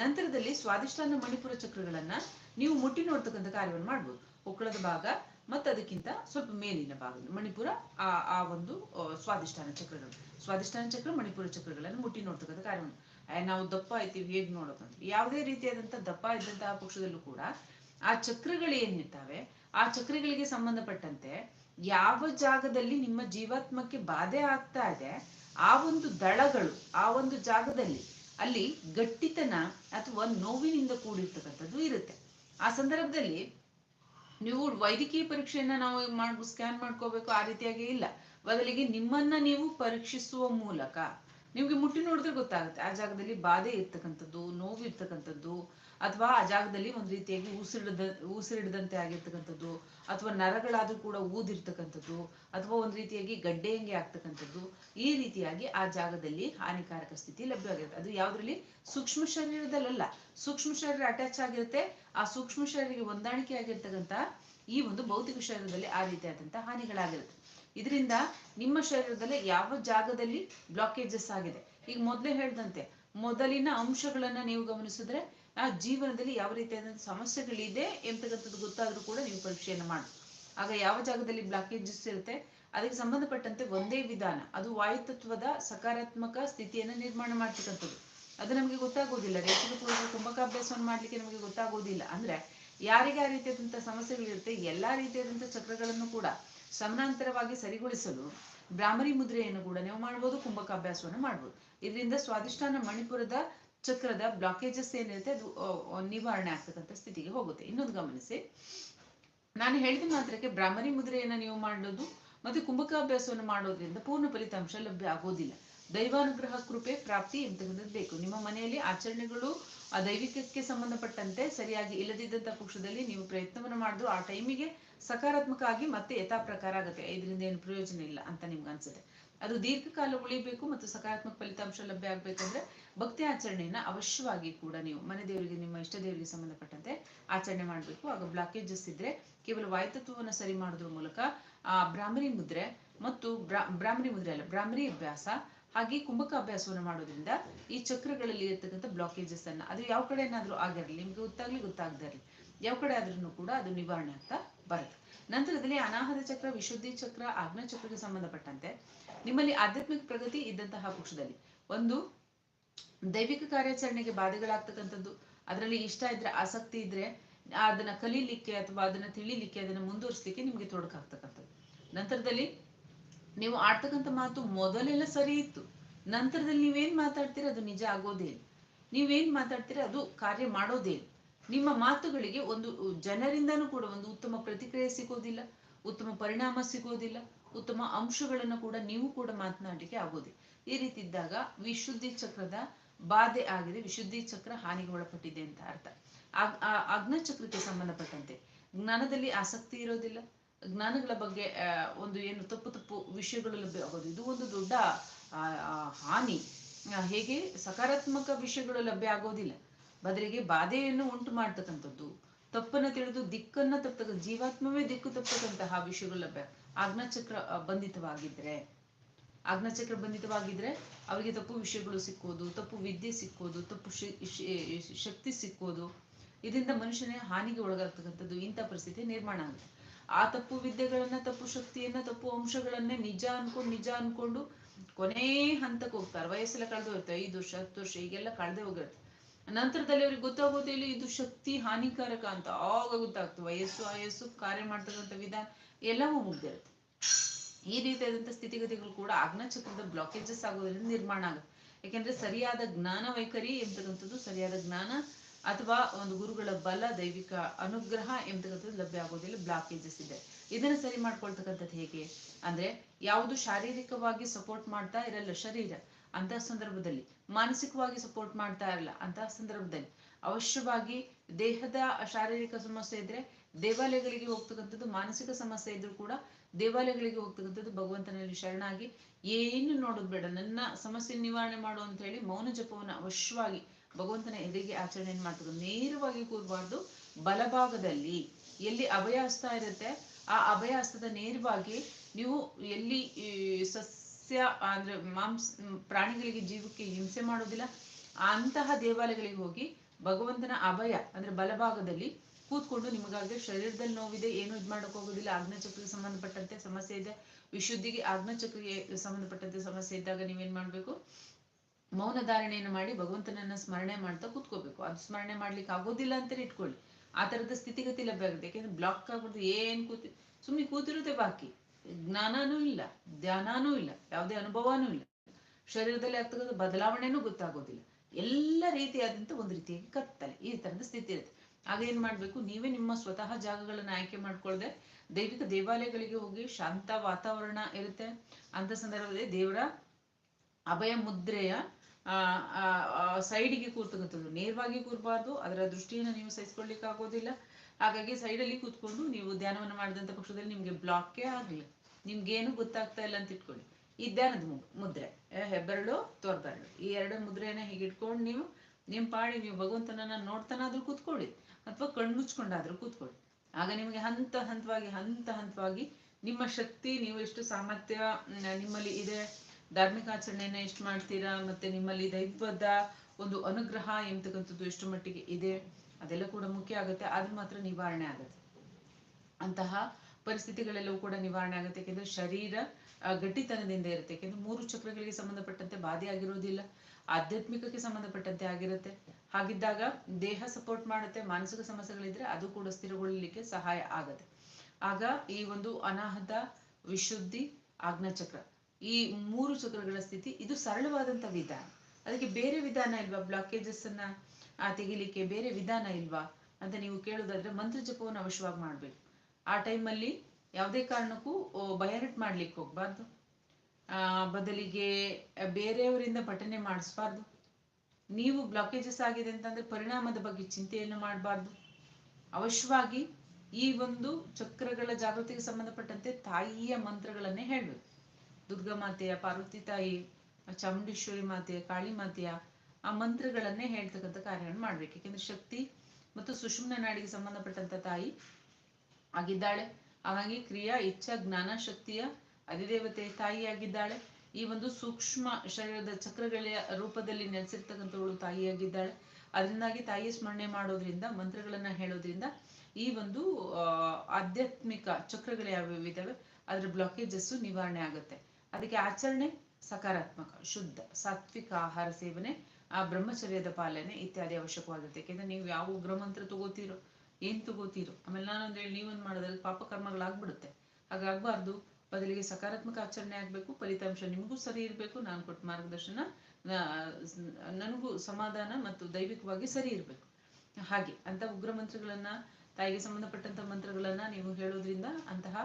Speaker 1: ನಂತರದಲ್ಲಿ ಸ್ವಾದಿಷ್ಟಾನ ಮಣಿಪುರ ಚಕ್ರಗಳನ್ನ ನೀವು ಮುಟ್ಟಿ ನೋಡ್ತಕ್ಕಂಥ ಕಾರ್ಯವನ್ನು ಮಾಡ್ಬೋದು. ಹೊಕ್ಕಳದ ಭಾಗ ಮತ್ತು ಅದಕ್ಕಿಂತ ಸ್ವಲ್ಪ ಮೇಲಿನ ಭಾಗ, ಮಣಿಪುರ, ಆ ಆ ಒಂದು ಸ್ವಾದಿಷ್ಠಾನ ಚಕ್ರಗಳು. ಸ್ವಾದಿಷ್ಟಾನ ಚಕ್ರ, ಮಣಿಪುರ ಚಕ್ರಗಳನ್ನು ಮುಟ್ಟಿ ನೋಡ್ತಕ್ಕಂಥ ಕಾರ್ಯವನ್ನು. ನಾವು ದಪ್ಪ ಆಯ್ತೀವಿ, ಹೇಗೆ ನೋಡೋದಂತ. ಯಾವುದೇ ರೀತಿಯಾದಂತ ದಪ್ಪ ಇದ್ದಂತಹ ಪಕ್ಷದಲ್ಲೂ ಕೂಡ ಆ ಚಕ್ರಗಳು ಏನಿರ್ತಾವೆ ಆ ಚಕ್ರಗಳಿಗೆ ಸಂಬಂಧಪಟ್ಟಂತೆ ಯಾವ ಜಾಗದಲ್ಲಿ ನಿಮ್ಮ ಜೀವಾತ್ಮಕ್ಕೆ ಬಾಧೆ ಆಗ್ತಾ ಇದೆ, ಆ ಒಂದು ದಳಗಳು, ಆ ಒಂದು ಜಾಗದಲ್ಲಿ ಅಲ್ಲಿ ಗಟ್ಟಿತನ ಅಥವಾ ನೋವಿನಿಂದ ಕೂಡಿರ್ತಕ್ಕಂಥದ್ದು ಇರುತ್ತೆ. ಆ ಸಂದರ್ಭದಲ್ಲಿ ನೀವು ವೈದ್ಯಕೀಯ ಪರೀಕ್ಷೆಯನ್ನ ನಾವು ಮಾಡ್ ಸ್ಕ್ಯಾನ್ ಮಾಡ್ಕೋಬೇಕು ಆ ರೀತಿಯಾಗಿ ಇಲ್ಲ. ಬದಲಿಗೆ ನಿಮ್ಮನ್ನ ನೀವು ಪರೀಕ್ಷಿಸುವ ಮೂಲಕ ನಿಮ್ಗೆ ಮುಟ್ಟಿ ನೋಡಿದ್ರೆ ಗೊತ್ತಾಗುತ್ತೆ. ಆ ಜಾಗದಲ್ಲಿ ಬಾಧೆ ಇರ್ತಕ್ಕಂಥದ್ದು ನೋವು ಇರ್ತಕ್ಕಂಥದ್ದು ಅಥವಾ ಆ ಜಾಗದಲ್ಲಿ ಒಂದ್ ರೀತಿಯಾಗಿ ಉಸಿರಿಡದ, ಉಸಿರಿಡದಂತೆ ಆಗಿರ್ತಕ್ಕಂಥದ್ದು, ಅಥವಾ ನರಗಳಾದ್ರೂ ಕೂಡ ಊದಿರ್ತಕ್ಕಂಥದ್ದು, ಅಥವಾ ಒಂದ್ ರೀತಿಯಾಗಿ ಗಡ್ಡೆಯಂಗೆ ಆಗ್ತಕ್ಕಂಥದ್ದು, ಈ ರೀತಿಯಾಗಿ ಆ ಜಾಗದಲ್ಲಿ ಹಾನಿಕಾರಕ ಸ್ಥಿತಿ ಲಭ್ಯವಾಗಿರುತ್ತೆ. ಅದು ಯಾವ್ದ್ರಲ್ಲಿ? ಸೂಕ್ಷ್ಮ ಶರೀರದಲ್ಲ ಸೂಕ್ಷ್ಮ ಶರೀರ ಅಟ್ಯಾಚ್ ಆಗಿರುತ್ತೆ. ಆ ಸೂಕ್ಷ್ಮ ಶರೀರಿಗೆ ಹೊಂದಾಣಿಕೆ ಆಗಿರ್ತಕ್ಕಂಥ ಈ ಒಂದು ಭೌತಿಕ ಶರೀರದಲ್ಲಿ ಆ ರೀತಿಯಾದಂತಹ ಹಾನಿಗಳಾಗಿರುತ್ತೆ. ಇದರಿಂದ ನಿಮ್ಮ ಶರೀರದಲ್ಲಿ ಯಾವ ಜಾಗದಲ್ಲಿ ಬ್ಲಾಕೇಜಸ್ ಆಗಿದೆ? ಈಗ ಮೊದಲೇ ಹೇಳ್ದಂತೆ, ಮೊದಲಿನ ಅಂಶಗಳನ್ನ ನೀವು ಗಮನಿಸಿದ್ರೆ ಆ ಜೀವನದಲ್ಲಿ ಯಾವ ರೀತಿಯಾದಂತಹ ಸಮಸ್ಯೆಗಳಿದೆ ಎಂತಕ್ಕಂಥದ್ದು ಗೊತ್ತಾದ್ರೂ ಕೂಡ ನೀವು ಪರೀಕ್ಷೆಯನ್ನು ಮಾಡಿ. ಆಗ ಯಾವ ಜಾಗದಲ್ಲಿ ಬ್ಲಾಕೇಜಸ್ ಇರುತ್ತೆ, ಅದಕ್ಕೆ ಸಂಬಂಧಪಟ್ಟಂತೆ ಒಂದೇ ವಿಧಾನ, ಅದು ವಾಯುತತ್ವದ ಸಕಾರಾತ್ಮಕ ಸ್ಥಿತಿಯನ್ನ ನಿರ್ಮಾಣ ಮಾಡ್ತಕ್ಕಂಥದ್ದು. ಅದು ನಮಗೆ ಗೊತ್ತಾಗೋದಿಲ್ಲ ರೇಖಿಕ ಕೂಡ ಕುಂಭಕಾಭ್ಯಾಸವನ್ನು ಮಾಡ್ಲಿಕ್ಕೆ ನಮಗೆ ಗೊತ್ತಾಗೋದಿಲ್ಲ. ಅಂದ್ರೆ ಯಾರಿಗೆ ಆ ರೀತಿಯಾದಂತಹ ಸಮಸ್ಯೆಗಳಿರುತ್ತೆ, ಎಲ್ಲಾ ರೀತಿಯಾದಂತಹ ಚಕ್ರಗಳನ್ನು ಕೂಡ ಸಮಾನಾಂತರವಾಗಿ ಸರಿಗೊಳಿಸಲು ಬ್ರಾಹ್ಮರಿ ಮುದ್ರೆಯನ್ನು ಕೂಡ ನೀವು ಮಾಡ್ಬೋದು, ಕುಂಭಕಾಭ್ಯಾಸವನ್ನು ಮಾಡ್ಬೋದು. ಇದರಿಂದ ಸ್ವಾದಿಷ್ಠಾನ ಮಣಿಪುರದ ಚಕ್ರದ ಬ್ಲಾಕೇಜಸ್ ಏನಿರುತ್ತೆ ಅದು ನಿವಾರಣೆ ಆಗ್ತಕ್ಕಂಥ ಸ್ಥಿತಿಗೆ ಹೋಗುತ್ತೆ. ಇನ್ನೊಂದು ಗಮನಿಸಿ. ನಾನು ಹೇಳಿದ ಮಾತ್ರಕ್ಕೆ ಭ್ರಾಮರಿ ಮುದ್ರೆಯನ್ನ ನೀವು ಮಾಡೋದು ಮತ್ತೆ ಕುಂಭಕಾಭ್ಯಾಸವನ್ನು ಮಾಡೋದ್ರಿಂದ ಪೂರ್ಣ ಫಲಿತಾಂಶ ಲಭ್ಯ ಆಗೋದಿಲ್ಲ. ದೈವಾನುಗ್ರಹ, ಕೃಪೆ, ಪ್ರಾಪ್ತಿ ಎಂತಕ್ಕಂಥದ್ದು ಬೇಕು. ನಿಮ್ಮ ಮನೆಯಲ್ಲಿ ಆಚರಣೆಗಳು ಆ ದೈವಿಕಕ್ಕೆ ಸಂಬಂಧಪಟ್ಟಂತೆ ಸರಿಯಾಗಿ ಇಲ್ಲದಿದ್ದಂತ ಪಕ್ಷದಲ್ಲಿ ನೀವು ಪ್ರಯತ್ನವನ್ನು ಮಾಡಿದ್ರು ಆ ಟೈಮಿಗೆ ಸಕಾರಾತ್ಮಕ ಆಗಿ ಮತ್ತೆ ಯಥಾ ಪ್ರಕಾರ ಆಗುತ್ತೆ. ಇದರಿಂದ ಏನು ಪ್ರಯೋಜನ ಇಲ್ಲ ಅಂತ ನಿಮ್ಗೆ ಅನ್ಸುತ್ತೆ. ಅದು ದೀರ್ಘಕಾಲ ಉಳಿಬೇಕು ಮತ್ತು ಸಕಾರಾತ್ಮಕ ಫಲಿತಾಂಶ ಲಭ್ಯ ಆಗ್ಬೇಕಂದ್ರೆ ಭಕ್ತಿ ಆಚರಣೆಯನ್ನ ಅವಶ್ಯವಾಗಿ ಕೂಡ ನೀವು ಮನೆ ದೇವರಿಗೆ, ನಿಮ್ಮ ಇಷ್ಟ ದೇವರಿಗೆ ಸಂಬಂಧಪಟ್ಟಂತೆ ಆಚರಣೆ ಮಾಡಬೇಕು. ಆಗ ಬ್ಲಾಕೇಜಸ್ ಇದ್ರೆ ಕೇವಲ ವಾಯುತತ್ವವನ್ನು ಸರಿ ಮಾಡೋದ್ರ ಮೂಲಕ, ಆ ಬ್ರಾಹ್ಮರಿ ಮುದ್ರೆ ಮತ್ತು ಬ್ರಾ- ಬ್ರಾಹ್ಮರಿ ಮುದ್ರೆ ಅಲ್ಲ ಬ್ರಾಹ್ಮರಿ ಅಭ್ಯಾಸ ಹಾಗೆ ಕುಂಭಕ ಅಭ್ಯಾಸವನ್ನು ಮಾಡೋದ್ರಿಂದ ಈ ಚಕ್ರಗಳಲ್ಲಿ ಇರ್ತಕ್ಕಂಥ ಬ್ಲಾಕೇಜಸ್ ಅನ್ನ, ಅದು ಯಾವ ಕಡೆನಾದ್ರೂ ಆಗಿರಲಿ, ನಿಮ್ಗೆ ಗೊತ್ತಾಗ್ಲಿ ಗೊತ್ತಾಗದೇ ಇರಲಿ, ಯಾವ ಕಡೆ ಆದ್ರೂ ಕೂಡ ಅದು ನಿವಾರಣೆ ಆಗ್ತಾ ಬರುತ್ತೆ. ನಂತರದಲ್ಲಿ ಅನಾಹತ ಚಕ್ರ, ವಿಶುದ್ಧಿ ಚಕ್ರ, ಆಜ್ಞಾ ಚಕ್ರಕ್ಕೆ ಸಂಬಂಧಪಟ್ಟಂತೆ ನಿಮ್ಮಲ್ಲಿ ಆಧ್ಯಾತ್ಮಿಕ ಪ್ರಗತಿ ಇದ್ದಂತಹ ಪಕ್ಷದಲ್ಲಿ ಒಂದು, ದೈವಿಕ ಕಾರ್ಯಾಚರಣೆಗೆ ಬಾಧೆಗಳಾಗ್ತಕ್ಕಂಥದ್ದು. ಅದರಲ್ಲಿ ಇಷ್ಟ ಇದ್ರೆ, ಆಸಕ್ತಿ ಇದ್ರೆ, ಅದನ್ನ ಕಲೀಲಿಕ್ಕೆ ಅಥವಾ ಅದನ್ನ ತಿಳಿಲಿಕ್ಕೆ, ಅದನ್ನ ಮುಂದುವರಿಸಲಿಕ್ಕೆ ನಿಮ್ಗೆ ತೊಡಕಾಗ್ತಕ್ಕಂಥದ್ದು. ನಂತರದಲ್ಲಿ ನೀವು ಆಡ್ತಕ್ಕಂಥ ಮಾತು ಮೊದಲೆಲ್ಲ ಸರಿ ಇತ್ತು. ನಂತರದಲ್ಲಿ ನೀವೇನ್ ಮಾತಾಡ್ತೀರ, ಅದು ನಿಜ ಆಗೋದೇ ಇಲ್ಲ. ನೀವೇನ್ ಮಾತಾಡ್ತೀರ, ಅದು ಕಾರ್ಯ ಮಾಡೋದೇ ಇಲ್ಲ. ನಿಮ್ಮ ಮಾತುಗಳಿಗೆ ಒಂದು ಜನರಿಂದನೂ ಕೂಡ ಒಂದು ಉತ್ತಮ ಪ್ರತಿಕ್ರಿಯೆ ಸಿಗೋದಿಲ್ಲ, ಉತ್ತಮ ಪರಿಣಾಮ ಸಿಗೋದಿಲ್ಲ, ಉತ್ತಮ ಅಂಶಗಳನ್ನು ಕೂಡ ನೀವು ಕೂಡ ಮಾತನಾಡಲಿಕ್ಕೆ ಆಗೋದಿಲ್ಲ. ಈ ರೀತಿ ಇದ್ದಾಗ ವಿಶುದ್ಧಿ ಚಕ್ರದ ಬಾಧೆ ಆಗಿದೆ, ವಿಶುದ್ಧಿ ಚಕ್ರ ಹಾನಿಗೆ ಒಳಪಟ್ಟಿದೆ ಅಂತ ಅರ್ಥ. ಅಗ್ನ ಚಕ್ರಕ್ಕೆ ಸಂಬಂಧಪಟ್ಟಂತೆ ಜ್ಞಾನದಲ್ಲಿ ಆಸಕ್ತಿ ಇರೋದಿಲ್ಲ, ಜ್ಞಾನಗಳ ಬಗ್ಗೆ ಒಂದು ಏನು ತಪ್ಪು ತಪ್ಪು ವಿಷಯಗಳು ಆಗೋದು. ಇದು ಒಂದು ದೊಡ್ಡ ಹಾನಿ. ಹೇಗೆ ಸಕಾರಾತ್ಮಕ ವಿಷಯಗಳು ಲಭ್ಯ ಆಗೋದಿಲ್ಲ. ಬದಲಿಗೆ ಬಾಧೆಯನ್ನು ಉಂಟು ಮಾಡ್ತಕ್ಕಂಥದ್ದು. ತಪ್ಪನ್ನು ತಿಳಿದು ದಿಕ್ಕನ್ನ ತಪ್ಪತಕ್ಕ ಜೀವಾತ್ಮವೇ ದಿಕ್ಕು ತಪ್ಪತಕ್ಕಂತಹ ವಿಷಯಗಳು ಲಭ್ಯ ಆಜ್ಞಾಚಕ್ರ ಆ, ಬಂಧಿತವಾಗಿದ್ರೆ. ಆಜ್ಞಾಚಕ್ರ ಬಂಧಿತವಾಗಿದ್ರೆ ಅವರಿಗೆ ತಪ್ಪು ವಿಷಯಗಳು ಸಿಕ್ಕೋದು ತಪ್ಪು ವಿದ್ಯೆ ಸಿಕ್ಕೋದು ತಪ್ಪು ಶಕ್ತಿ ಸಿಕ್ಕೋದು. ಇದರಿಂದ ಮನುಷ್ಯನೇ ಹಾನಿಗೆ ಒಳಗಾಗ್ತಕ್ಕಂಥದ್ದು ಇಂಥ ಪರಿಸ್ಥಿತಿ ನಿರ್ಮಾಣ ಆಗುತ್ತೆ. ಆ ತಪ್ಪು ವಿದ್ಯೆಗಳನ್ನ ತಪ್ಪು ಶಕ್ತಿಯನ್ನ ತಪ್ಪು ಅಂಶಗಳನ್ನೇ ನಿಜ ಅನ್ಕೊಂಡು ನಿಜ ಅನ್ಕೊಂಡು ಕೊನೆ ಹಂತಕ್ಕೆ ಹೋಗ್ತಾರೆ. ವಯಸ್ಸೆಲ್ಲ ಕಳೆದು ಹೋಗುತ್ತೆ. ಐದು ವರ್ಷ ಹತ್ತು ವರ್ಷ ಈಗೆಲ್ಲ ಕಳೆದೇ ಹೋಗಿರುತ್ತೆ. ನಂತರದಲ್ಲಿ ಅವ್ರಿಗೆ ಗೊತ್ತಾಗೋದೇ ಇಲ್ಲ, ಇದು ಶಕ್ತಿ ಹಾನಿಕಾರಕ ಅಂತ. ಆಗ ಗೊತ್ತಾಗ್ತದೆ. ವಯಸ್ಸು, ಆಯಸ್ಸು, ಕಾರ್ಯ ಮಾಡ್ತಕ್ಕಂಥ ವಿಧಾನ ಎಲ್ಲವೂ ಮುಗ್ದಿರುತ್ತೆ ಈ ರೀತಿಯಾದಂಥ ಸ್ಥಿತಿಗತಿಗಳು ಕೂಡ ಆಜ್ಞಾಚಕ್ರದ ಬ್ಲಾಕೇಜಸ್ ಆಗೋದ್ರಿಂದ ನಿರ್ಮಾಣ ಆಗುತ್ತೆ. ಯಾಕೆಂದ್ರೆ ಸರಿಯಾದ ಜ್ಞಾನ ವೈಖರಿ ಎಂಬತಕ್ಕಂಥದ್ದು ಸರಿಯಾದ ಜ್ಞಾನ ಅಥವಾ ಒಂದು ಗುರುಗಳ ಬಲ, ದೈವಿಕ ಅನುಗ್ರಹ ಎಂಬತಕ್ಕಂಥದ್ದು ಲಭ್ಯ ಆಗೋದಿಲ್ಲ ಬ್ಲಾಕೇಜಸ್ ಇದೆ. ಇದನ್ನ ಸರಿ ಮಾಡ್ಕೊಳ್ತಕ್ಕಂಥದ್ದು ಹೇಗೆ? ಅಂದ್ರೆ ಯಾವುದು ಶಾರೀರಿಕವಾಗಿ ಸಪೋರ್ಟ್ ಮಾಡ್ತಾ ಇರಲ್ಲ, ಶರೀರ. ಅಂತಹ ಸಂದರ್ಭದಲ್ಲಿ ಮಾನಸಿಕವಾಗಿ ಸಪೋರ್ಟ್ ಮಾಡ್ತಾ ಇರಲ್ಲ ಅಂತಹ ಸಂದರ್ಭದಲ್ಲಿ. ಅವಶ್ಯವಾಗಿ ದೇಹದ ಶಾರೀರಿಕ ಸಮಸ್ಯೆ ಇದ್ರೆ ದೇವಾಲಯಗಳಿಗೆ ಹೋಗ್ತಕ್ಕಂಥದ್ದು ಮಾನಸಿಕ ಸಮಸ್ಯೆ ಇದ್ರು ಕೂಡ ದೇವಾಲಯಗಳಿಗೆ ಹೋಗ್ತಕ್ಕಂಥದ್ದು ಭಗವಂತನಲ್ಲಿ ಶರಣಾಗಿ ಏನು ನೋಡೋದು ಬೇಡ. ನನ್ನ ಸಮಸ್ಯೆ ನಿವಾರಣೆ ಮಾಡು ಅಂತ ಹೇಳಿ ಮೌನ ಜಪವನ್ನು ಅವಶ್ಯವಾಗಿ ಭಗವಂತನ ಎದುರಿಗೆ ಆಚರಣೆಯನ್ನು ಮಾಡ್ತದೆ ನೇರವಾಗಿ ಕೂರಬಾರ್ದು. ಬಲಭಾಗದಲ್ಲಿ ಎಲ್ಲಿ ಅಭಯ ಇರುತ್ತೆ, ಆ ಅಭಯ ನೇರವಾಗಿ ನೀವು ಎಲ್ಲಿ ಈ ಸಸ್ಯ ಅಂದ್ರೆ ಮಾಂಸ ಪ್ರಾಣಿಗಳಿಗೆ ಜೀವಕ್ಕೆ ಹಿಂಸೆ ಮಾಡೋದಿಲ್ಲ. ಅಂತಹ ದೇವಾಲಯಗಳಿಗೆ ಹೋಗಿ ಭಗವಂತನ ಅಭಯ, ಅಂದ್ರೆ ಬಲಭಾಗದಲ್ಲಿ ಕೂತ್ಕೊಂಡು ನಿಮಗಾದ್ರೆ ಶರೀರದಲ್ಲಿ ನೋವಿದೆ, ಏನು ಇದು ಮಾಡಕ್ ಹೋಗೋದಿಲ್ಲ ಆಗ್ನಚಕ್ರಿಗೆ ಸಂಬಂಧಪಟ್ಟಂತೆ ಸಮಸ್ಯೆ ಇದೆ, ವಿಶುದ್ಧಿಗೆ ಆಗ್ನಚಕ್ರಿಗೆ ಸಂಬಂಧಪಟ್ಟಂತೆ ಸಮಸ್ಯೆ ಇದ್ದಾಗ ನೀವೇನ್ ಮಾಡ್ಬೇಕು? ಮೌನ ಧಾರಣೆಯನ್ನು ಮಾಡಿ ಭಗವಂತನನ್ನ ಸ್ಮರಣೆ ಮಾಡ್ತಾ ಕೂತ್ಕೋಬೇಕು. ಅದು ಸ್ಮರಣೆ ಮಾಡ್ಲಿಕ್ಕೆ ಆಗೋದಿಲ್ಲ ಅಂತ ಇಟ್ಕೊಳ್ಳಿ. ಆ ತರದ ಸ್ಥಿತಿಗತಿ ಲಭ್ಯ ಆಗುತ್ತೆ. ಯಾಕೆಂದ್ರೆ ಬ್ಲಾಕ್ ಆಗ್ಬಿಡ್ತು, ಏನ್ ಕೂತಿ ಸುಮ್ಮನೆ ಕೂತಿರುತ್ತೆ ಬಾಕಿ. ಜ್ಞಾನನೂ ಇಲ್ಲ, ಧ್ಯಾನನೂ ಇಲ್ಲ, ಯಾವುದೇ ಅನುಭವನೂ ಇಲ್ಲ. ಶರೀರದಲ್ಲಿ ಆಗ್ತಕ್ಕಂಥ ಬದಲಾವಣೆನೂ ಗೊತ್ತಾಗೋದಿಲ್ಲ. ಎಲ್ಲ ರೀತಿಯಾದಂತ ಒಂದು ರೀತಿಯಾಗಿ ಕತ್ತಲೆ ಈ ತರದ ಸ್ಥಿತಿ ಇರುತ್ತೆ. ಆಗ ಏನ್ ಮಾಡ್ಬೇಕು? ನೀವೇ ನಿಮ್ಮ ಸ್ವತಃ ಜಾಗಗಳನ್ನ ಆಯ್ಕೆ ಮಾಡ್ಕೊಳ್ದೆ, ದೈವಿಕ ದೇವಾಲಯಗಳಿಗೆ ಹೋಗಿ ಶಾಂತ ವಾತಾವರಣ ಇರುತ್ತೆ. ಅಂತ ಸಂದರ್ಭದಲ್ಲಿ ದೇವರ ಅಭಯ ಮುದ್ರೆಯ ಸೈಡಿಗೆ ಕೂರ್ತಕ್ಕಂಥದ್ದು ನೇರವಾಗಿ ಕೂರಬಾರ್ದು, ಅದರ ದೃಷ್ಟಿಯನ್ನು ನೀವು ಸಹಿಸ್ಕೊಳ್ಲಿಕ್ಕೆ ಆಗೋದಿಲ್ಲ ಹಾಗಾಗಿ ಸೈಡಲ್ಲಿ ಕೂತ್ಕೊಂಡು ನೀವು ಧ್ಯಾನವನ್ನು ಮಾಡಿದಂಥ ಪಕ್ಷದಲ್ಲಿ ನಿಮಗೆ ಬ್ಲಾಕೇ ಆಗಲಿ ನಿಮ್ಗೇನು ಗೊತ್ತಾಗ್ತಾ ಇಲ್ಲ ಅಂತ ಇಟ್ಕೊಳ್ಳಿ. ಈ ಧ್ಯಾನದ ಮುದ್ರೆ ಹೆಬ್ಬೆರಳು, ತೋರ್ಬೆರಳು, ಈ ಎರಡು ಮುದ್ರೆನ ಹೀಗೆ ಇಟ್ಕೊಂಡು ನೀವು, ನಿಮ್ ಪಾಡಿ ನೀವು ಭಗವಂತನನ್ನ ನೋಡ್ತಾನಾದ್ರೂ ಕೂತ್ಕೊಳ್ಳಿ. ಅಥವಾ ಕಣ್ಮುಚ್ಕೊಂಡಾದ್ರೂ ಕೂತ್ಕೊಳ್ಳಿ. ಆಗ ನಿಮಗೆ ಹಂತ ಹಂತವಾಗಿ ಹಂತ ಹಂತವಾಗಿ ನಿಮ್ಮ ಶಕ್ತಿ, ನೀವು ಎಷ್ಟು ಸಾಮರ್ಥ್ಯ ನಿಮ್ಮಲ್ಲಿ ಇದೆ, ಧಾರ್ಮಿಕ ಆಚರಣೆಯನ್ನ ಎಷ್ಟು ಮಾಡ್ತೀರಾ, ಮತ್ತೆ ನಿಮ್ಮಲ್ಲಿ ದೈವದ ಒಂದು ಅನುಗ್ರಹ ಎಂತಕ್ಕಂಥದ್ದು ಎಷ್ಟು ಮಟ್ಟಿಗೆ ಇದೆ, ಅದೆಲ್ಲ ಕೂಡ ಮುಖ್ಯ ಆಗುತ್ತೆ ಅದು ಮಾತ್ರ ನಿವಾರಣೆ ಆಗುತ್ತೆ. ಅಂತಹ ಪರಿಸ್ಥಿತಿಗಳೆಲ್ಲವೂ ಕೂಡ ನಿವಾರಣೆ ಆಗುತ್ತೆ. ಯಾಕೆಂದ್ರೆ ಶರೀರ ಗಟ್ಟಿತನದಿಂದ ಇರುತ್ತೆ. ಯಾಕೆಂದ್ರೆ ಮೂರು ಚಕ್ರಗಳಿಗೆ ಸಂಬಂಧಪಟ್ಟಂತೆ ಬಾಧೆ ಆಗಿರೋದಿಲ್ಲ ಆಧ್ಯಾತ್ಮಿಕಕ್ಕೆ ಸಂಬಂಧಪಟ್ಟಂತೆ ಆಗಿರುತ್ತೆ. ಹಾಗಿದ್ದಾಗ ದೇಹ ಸಪೋರ್ಟ್ ಮಾಡುತ್ತೆ. ಮಾನಸಿಕ ಸಮಸ್ಯೆಗಳಿದ್ರೆ ಅದು ಕೂಡ ಸ್ಥಿರಗೊಳ್ಳಲಿಕ್ಕೆ ಸಹಾಯ ಆಗತ್ತೆ. ಆಗ ಈ ಒಂದು ಅನಾಹತ, ವಿಶುದ್ಧಿ, ಆಜ್ಞಾಚಕ್ರ ಈ ಮೂರು ಚಕ್ರಗಳ ಸ್ಥಿತಿ ಇದು ಸರಳವಾದಂತ ವಿಧಾನ. ಅದಕ್ಕೆ ಬೇರೆ ವಿಧಾನ ಇಲ್ವಾ? ಬ್ಲಾಕೇಜಸ್ ಅನ್ನ ತೆಗಿಲಿಕ್ಕೆ ಬೇರೆ ವಿಧಾನ ಇಲ್ವಾ? ಅಂತ ನೀವು ಕೇಳೋದಾದ್ರೆ ಮಂತ್ರ ಜಪವನ್ನು ಅವಶ್ಯವಾಗಿ ಮಾಡ್ಬೇಕು. ಆ ಟೈಮಲ್ಲಿ ಯಾವುದೇ ಕಾರಣಕ್ಕೂ ಬಯರಟ್ ಮಾಡ್ಲಿಕ್ಕೆ ಹೋಗ್ಬಾರ್ದು. ಬದಲಿಗೆ ಬೇರೆಯವರಿಂದ ಪಠನೆ ಮಾಡಿಸ್ಬಾರ್ದು. ನೀವು ಬ್ಲಾಕೇಜಸ್ ಆಗಿದೆ ಅಂತಂದ್ರೆ ಪರಿಣಾಮದ ಬಗ್ಗೆ ಚಿಂತೆಯನ್ನು ಮಾಡಬಾರ್ದು. ಅವಶ್ಯವಾಗಿ ಈ ಒಂದು ಚಕ್ರಗಳ ಜಾಗೃತಿಗೆ ಸಂಬಂಧಪಟ್ಟಂತೆ ತಾಯಿಯ ಮಂತ್ರಗಳನ್ನೇ ಹೇಳಬೇಕು. ದುರ್ಗಾ ಮಾತೆಯ, ಪಾರ್ವತಿ ತಾಯಿ, ಚಾಮುಂಡೇಶ್ವರಿ ಮಾತೆಯ ಕಾಳಿ ಮಾತೆಯ ಆ ಮಂತ್ರಗಳನ್ನೇ ಹೇಳ್ತಕ್ಕಂಥ ಕಾರ್ಯವನ್ನು ಮಾಡ್ಬೇಕು. ಯಾಕೆಂದ್ರೆ ಶಕ್ತಿ ಮತ್ತು ಸುಷುಮ್ನ ನಾಡಿಗೆ ಸಂಬಂಧಪಟ್ಟಂತ ತಾಯಿ ಆಗಿದ್ದಾಳೆ. ಹಾಗಾಗಿ ಕ್ರಿಯಾ, ಇಚ್ಛಾ, ಜ್ಞಾನ, ಶಕ್ತಿಯ ಅಧಿದೇವತೆ ತಾಯಿಯಾಗಿದ್ದಾಳೆ ಈ ಒಂದು ಸೂಕ್ಷ್ಮ ಶರೀರದ ಚಕ್ರಗಳ ರೂಪದಲ್ಲಿ ನೆಲೆಸಿರ್ತಕ್ಕಂಥವಳು ತಾಯಿಯಾಗಿದ್ದಾಳೆ ಅದರಿಂದಾಗಿ ತಾಯಿ ಸ್ಮರಣೆ ಮಾಡೋದ್ರಿಂದ, ಮಂತ್ರಗಳನ್ನ ಹೇಳೋದ್ರಿಂದ ಈ ಒಂದು ಆಧ್ಯಾತ್ಮಿಕ ಚಕ್ರಗಳು ಯಾವ್ಯಾವ ಇದಾವೆ ಅದ್ರ ಬ್ಲಾಕೇಜಸ್ಸು ನಿವಾರಣೆ ಆಗುತ್ತೆ. ಅದಕ್ಕೆ ಆಚರಣೆ ಸಕಾರಾತ್ಮಕ, ಶುದ್ಧ, ಸಾತ್ವಿಕ ಆಹಾರ ಸೇವನೆ, ಆ ಬ್ರಹ್ಮಚರ್ಯದ ಪಾಲನೆ ಇತ್ಯಾದಿ ಅವಶ್ಯಕವಾಗಿರುತ್ತೆ. ಯಾಕೆಂದ್ರೆ ನೀವು ಯಾವ ಉಗ್ರಮಂತ್ರ ತಗೋತೀರೋ ಏನ್ ತಗೋತೀರೋ. ಆಮೇಲೆ ನಾನೊಂದು ಹೇಳಿ ನೀವೊಂದು ಮಾಡೋದ್ರಲ್ಲಿ ಪಾಪ ಕರ್ಮಗಳಾಗ್ಬಿಡುತ್ತೆ. ಹಾಗಾಗ್ಬಾರ್ದು. ಬದಲಿಗೆ ಸಕಾರಾತ್ಮಕ ಆಚರಣೆ ಆಗ್ಬೇಕು, ಫಲಿತಾಂಶ ನಿಮಗೂ ಸರಿ ಇರಬೇಕು, ನಾನು ಕೊಟ್ಟ ಮಾರ್ಗದರ್ಶನ ನನಗೂ ಸಮಾಧಾನ ಮತ್ತು ದೈವಿಕವಾಗಿ ಸರಿ ಇರಬೇಕು. ಹಾಗೆ ಅಂತ ಉಗ್ರ ಮಂತ್ರಗಳನ್ನ, ತಾಯಿಗೆ ಸಂಬಂಧಪಟ್ಟಂತ ಮಂತ್ರಗಳನ್ನ ನೀವು ಹೇಳೋದ್ರಿಂದ ಅಂತಹ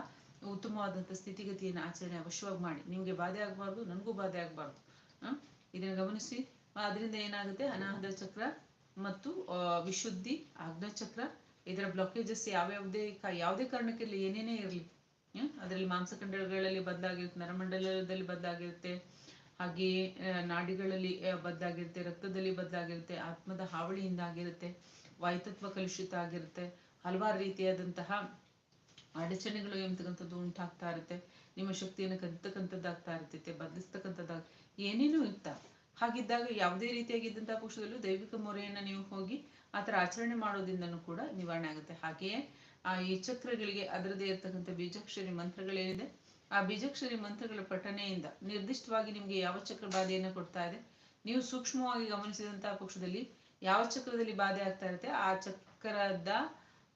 Speaker 1: ಉತ್ತಮವಾದಂತಹ ಸ್ಥಿತಿಗತಿಯನ್ನ ಆಚರಣೆ ಅವಶ್ಯವಾಗಿ ಮಾಡಿ. ನಿಮ್ಗೆ ಬಾಧೆ ಆಗಬಾರ್ದು, ನನಗೂ ಬಾಧೆ ಆಗಬಾರ್ದು? ಇದನ್ನ ಗಮನಿಸಿ. ಅದರಿಂದ ಏನಾಗುತ್ತೆ? ಅನಾಹತ ಚಕ್ರ ಮತ್ತು ವಿಶುದ್ಧಿ ಆಜ್ಞಾ ಇದರ ಬ್ಲಾಕೇಜಸ್ ಯಾವ್ಯಾವುದೇ ಯಾವುದೇ ಯಾವುದೇ ಇಲ್ಲಿ ಏನೇನೇ ಇರಲಿ ಅದರಲ್ಲಿ ಮಾಂಸಖಂಡಗಳಲ್ಲಿ ಬದಲಾಗಿರುತ್ತೆ, ನರಮಂಡಲದಲ್ಲಿ ಬದಲಾಗಿರುತ್ತೆ, ಹಾಗೆ ನಾಡಿಗಳಲ್ಲಿ ಬದಲಾಗಿರುತ್ತೆ, ರಕ್ತದಲ್ಲಿ ಬದಲಾಗಿರುತ್ತೆ, ಆತ್ಮದ ಹಾವಳಿಯಿಂದ ಆಗಿರುತ್ತೆ ವಾಯುತತ್ವ ಕಲುಷಿತ ಆಗಿರುತ್ತೆ, ಹಲವಾರು ರೀತಿಯಾದಂತಹ ಅಡಚಣೆಗಳು ಎಂಬತಕ್ಕಂಥದ್ದು ಉಂಟಾಗ್ತಾ ಇರುತ್ತೆ, ನಿಮ್ಮ ಶಕ್ತಿಯನ್ನು ಕದ್ದಕ್ಕಂಥದ್ದಾಗ್ತಾ ಇರ್ತೈತೆ ಬದಲಿಸ್ತಕ್ಕಂಥದ್ದಾಗ, ಏನೇನೂ ಇತ್ತ. ಹಾಗಿದ್ದಾಗ ಯಾವುದೇ ರೀತಿಯಾಗಿದ್ದಂತಹ ಪಕ್ಷದಲ್ಲೂ ದೈವಿಕ ಮೊರೆಯನ್ನ ನೀವು ಹೋಗಿ ಆ ಥರ ಆಚರಣೆ ಮಾಡೋದ್ರಿಂದನೂ ಕೂಡ ನಿವಾರಣೆ ಆಗುತ್ತೆ. ಹಾಗೆಯೇ, ಆ, ಈ ಚಕ್ರಗಳಿಗೆ ಅದರದೇ ಇರತಕ್ಕಂಥ ಬೀಜಾಕ್ಷರಿ ಮಂತ್ರಗಳೇನಿದೆ ಆ ಬೀಜಾಕ್ಷರಿ ಮಂತ್ರಗಳ ಪಠನೆಯಿಂದ ನಿರ್ದಿಷ್ಟವಾಗಿ ನಿಮಗೆ ಯಾವ ಚಕ್ರ ಬಾಧೆಯನ್ನು ಕೊಡ್ತಾ ಇದೆ, ನೀವು ಸೂಕ್ಷ್ಮವಾಗಿ ಗಮನಿಸಿದಂತಹ ಪಕ್ಷದಲ್ಲಿ ಯಾವ ಚಕ್ರದಲ್ಲಿ ಬಾಧೆ ಆಗ್ತಾ ಇರುತ್ತೆ, ಆ ಚಕ್ರದ,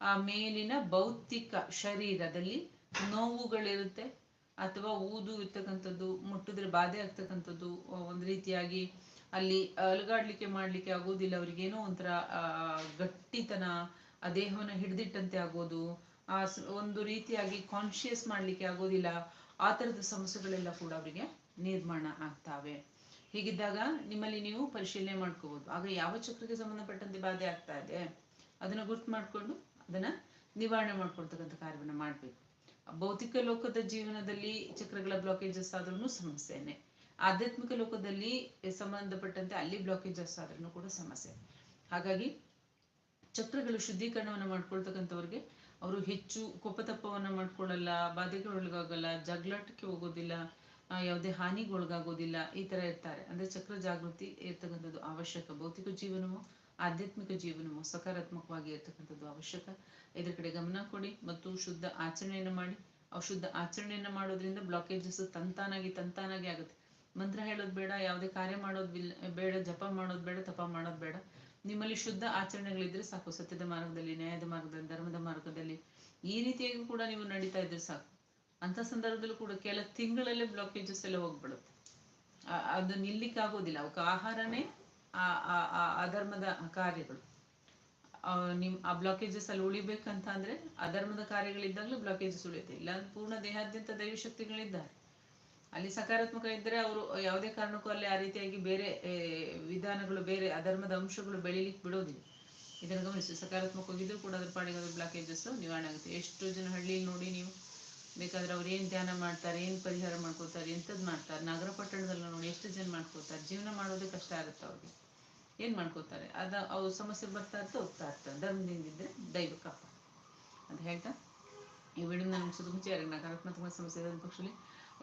Speaker 1: ಆ ಮೇಲಿನ ಭೌತಿಕ ಶರೀರದಲ್ಲಿ ನೋವುಗಳಿರುತ್ತೆ, ಅಥವಾ ಊದು ಇರ್ತಕ್ಕಂಥದ್ದು, ಮುಟ್ಟಿದ್ರೆ ಬಾಧೆ ಆಗ್ತಕ್ಕಂಥದ್ದು ಒಂದು ರೀತಿಯಾಗಿ ಅಲ್ಲಿ ಅಲುಗಾಡ್ಲಿಕ್ಕೆ ಮಾಡ್ಲಿಕ್ಕೆ ಆಗೋದಿಲ್ಲ ಅವ್ರಿಗೇನೋ ಒಂಥರ ಆ, ಗಟ್ಟಿತನ ಆ ದೇಹವನ್ನ ಹಿಡಿದಿಟ್ಟಂತೆ ಆಗೋದು ಆ ಒಂದು ರೀತಿಯಾಗಿ ಕಾನ್ಶಿಯಸ್ ಮಾಡ್ಲಿಕ್ಕೆ ಆಗೋದಿಲ್ಲ. ಆ ತರದ ಸಮಸ್ಯೆಗಳೆಲ್ಲ ಕೂಡ ಅವರಿಗೆ ನಿರ್ಮಾಣ ಆಗ್ತಾವೆ. ಹೀಗಿದ್ದಾಗ ನಿಮ್ಮಲ್ಲಿ ನೀವು ಪರಿಶೀಲನೆ ಮಾಡ್ಕೋಬಹುದು ಆಗ ಯಾವ ಚಕ್ರಕ್ಕೆ ಸಂಬಂಧಪಟ್ಟಂತೆ ಬಾಧೆ ಆಗ್ತಾ ಇದೆ ಅದನ್ನ ಗುರ್ತು ಮಾಡ್ಕೊಂಡು ಅದನ್ನ ನಿವಾರಣೆ ಮಾಡ್ಕೊಳ್ತಕ್ಕಂಥ ಕಾರ್ಯವನ್ನ ಮಾಡಬೇಕು. ಭೌತಿಕ ಲೋಕದ ಜೀವನದಲ್ಲಿ ಚಕ್ರಗಳ ಬ್ಲಾಕೇಜಸ್ ಆದ್ರೂ ಸಮಸ್ಯೆನೆ. ಆಧ್ಯಾತ್ಮಿಕ ಲೋಕದಲ್ಲಿ ಸಂಬಂಧಪಟ್ಟಂತೆ ಅಲ್ಲಿ ಬ್ಲಾಕೇಜಸ್ ಆದ್ರೂ ಕೂಡ ಸಮಸ್ಯೆ. ಹಾಗಾಗಿ ಚಕ್ರಗಳು ಶುದ್ಧೀಕರಣವನ್ನು ಮಾಡ್ಕೊಳ್ತಕ್ಕಂಥವ್ರಿಗೆ ಅವರು ಹೆಚ್ಚು ಕೋಪತಪ್ಪವನ್ನು ಮಾಡ್ಕೊಳ್ಳಲ್ಲ ಬಾಧೆಗೆ ಒಳಗಾಗಲ್ಲ ಜಗಳಾಟಕ್ಕೆ ಹೋಗೋದಿಲ್ಲ ಯಾವುದೇ ಹಾನಿಗೊಳಗಾಗೋದಿಲ್ಲ, ಈ ತರ ಇರ್ತಾರೆ. ಅಂದ್ರೆ ಚಕ್ರ ಜಾಗೃತಿ ಇರ್ತಕ್ಕಂಥದ್ದು ಅವಶ್ಯಕ. ಭೌತಿಕ ಜೀವನವು ಆಧ್ಯಾತ್ಮಿಕ ಜೀವನವು ಸಕಾರಾತ್ಮಕವಾಗಿ ಇರ್ತಕ್ಕಂಥದ್ದು ಅವಶ್ಯಕ. ಇದ್ರ ಕಡೆ ಗಮನ ಕೊಡಿ ಮತ್ತು ಶುದ್ಧ ಆಚರಣೆಯನ್ನು ಮಾಡಿ. ಅಶುದ್ಧ ಆಚರಣೆಯನ್ನು ಮಾಡೋದ್ರಿಂದ ಬ್ಲಾಕೇಜಸ್ ತಂತಾನಾಗಿ ತಂತಾನಾಗಿ ಆಗುತ್ತೆ. ಮಂತ್ರ ಹೇಳೋದು ಬೇಡ, ಯಾವುದೇ ಕಾರ್ಯ ಮಾಡೋದು ಬೇಡ, ಜಪ ಮಾಡೋದು ಬೇಡ, ತಪ ಮಾಡೋದು ಬೇಡ. ನಿಮ್ಮಲ್ಲಿ ಶುದ್ಧ ಆಚರಣೆಗಳಿದ್ರೆ ಸಾಕು. ಸತ್ಯದ ಮಾರ್ಗದಲ್ಲಿ, ನ್ಯಾಯದ ಮಾರ್ಗದಲ್ಲಿ, ಧರ್ಮದ ಮಾರ್ಗದಲ್ಲಿ, ಈ ರೀತಿಯಾಗಿ ಕೂಡ ನೀವು ನಡೀತಾ ಇದ್ರೆ ಸಾಕು. ಅಂತ ಸಂದರ್ಭದಲ್ಲೂ ಕೂಡ ಕೆಲ ತಿಂಗಳಲ್ಲೇ ಬ್ಲಾಕೇಜಸ್ ಎಲ್ಲ ಹೋಗ್ಬಿಡುತ್ತೆ. ಅದು ನಿಲ್ಲಿಕ್ಕೆ ಆಗೋದಿಲ್ಲ. ಅವಕ್ಕೆ ಆಹಾರನೇ ಆ ಅಧರ್ಮದ ಕಾರ್ಯಗಳು. ನಿಮ್, ಆ ಬ್ಲಾಕೇಜಸ್ ಅಲ್ಲಿ ಉಳಿಬೇಕಂತ ಅಂದ್ರೆ ಅಧರ್ಮದ ಕಾರ್ಯಗಳಿದ್ದಾಗಲೂ ಬ್ಲಾಕೇಜಸ್ ಉಳಿಯುತ್ತೆ. ಇಲ್ಲಾಂದ್ರೆ ಪೂರ್ಣ ದೇಹಾದ್ಯಂತ ದೈವ ಶಕ್ತಿಗಳಿದ್ದಾರೆ ಅಲ್ಲಿ ಸಕಾರಾತ್ಮಕ ಇದ್ದರೆ ಅವರು ಯಾವುದೇ ಕಾರಣಕ್ಕೂ ಅಲ್ಲಿ ಆ ರೀತಿಯಾಗಿ ಬೇರೆ ವಿಧಾನಗಳು ಬೇರೆ, ಅಧರ್ಮದ ಅಂಶಗಳು ಬೆಳಿಲಿಕ್ಕೆ ಬಿಡೋದಿಲ್ಲ. ಇದನ್ನು ಗಮನಿಸಿ. ಸಕಾರಾತ್ಮಕವಾಗಿದ್ದರೂ ಕೂಡ ಅದ್ರ ಪಾಡಿಗೆ ಅದ್ರ ಬ್ಲಾಕೇಜಸ್ ನಿವಾರಣೆ ಆಗುತ್ತೆ ಎಷ್ಟು ಜನ ಹಳ್ಳಿಯಲ್ಲಿ ನೋಡಿ ನೀವು, ಬೇಕಾದ್ರೆ ಅವ್ರು ಏನು ಧ್ಯಾನ ಮಾಡ್ತಾರೆ, ಏನು ಪರಿಹಾರ ಮಾಡ್ಕೋತಾರೆ ಎಂಥದ್ದು ಮಾಡ್ತಾರೆ. ನಗರ ಪಟ್ಟಣದಲ್ಲಿ ನೋಡಿ ಎಷ್ಟು ಜನ ಮಾಡ್ಕೋತಾರೆ ಜೀವನ ಮಾಡೋದೇ ಕಷ್ಟ ಆಗುತ್ತೆ ಅವ್ರಿಗೆ. ಏನು ಮಾಡ್ಕೋತಾರೆ ಅದು ಅವ್ರ ಸಮಸ್ಯೆ ಬರ್ತಾ ಇರ್ತಾ ಹೋಗ್ತಾ ಇರ್ತಾರೆ ಧರ್ಮದಿಂದ ಇದ್ದರೆ ದೈವ ಕಾಪ ಅಂತ ಹೇಳ್ತಾ, ಈ ವಿಡಿಯೋ ನಾನು ಮುಗಿಸೋದು ಮುಂಚೆ ಯಾರಿಗೆ ನಕಾರಾತ್ಮಕ ಸಮಸ್ಯೆ ಪಕ್ಷದಲ್ಲಿ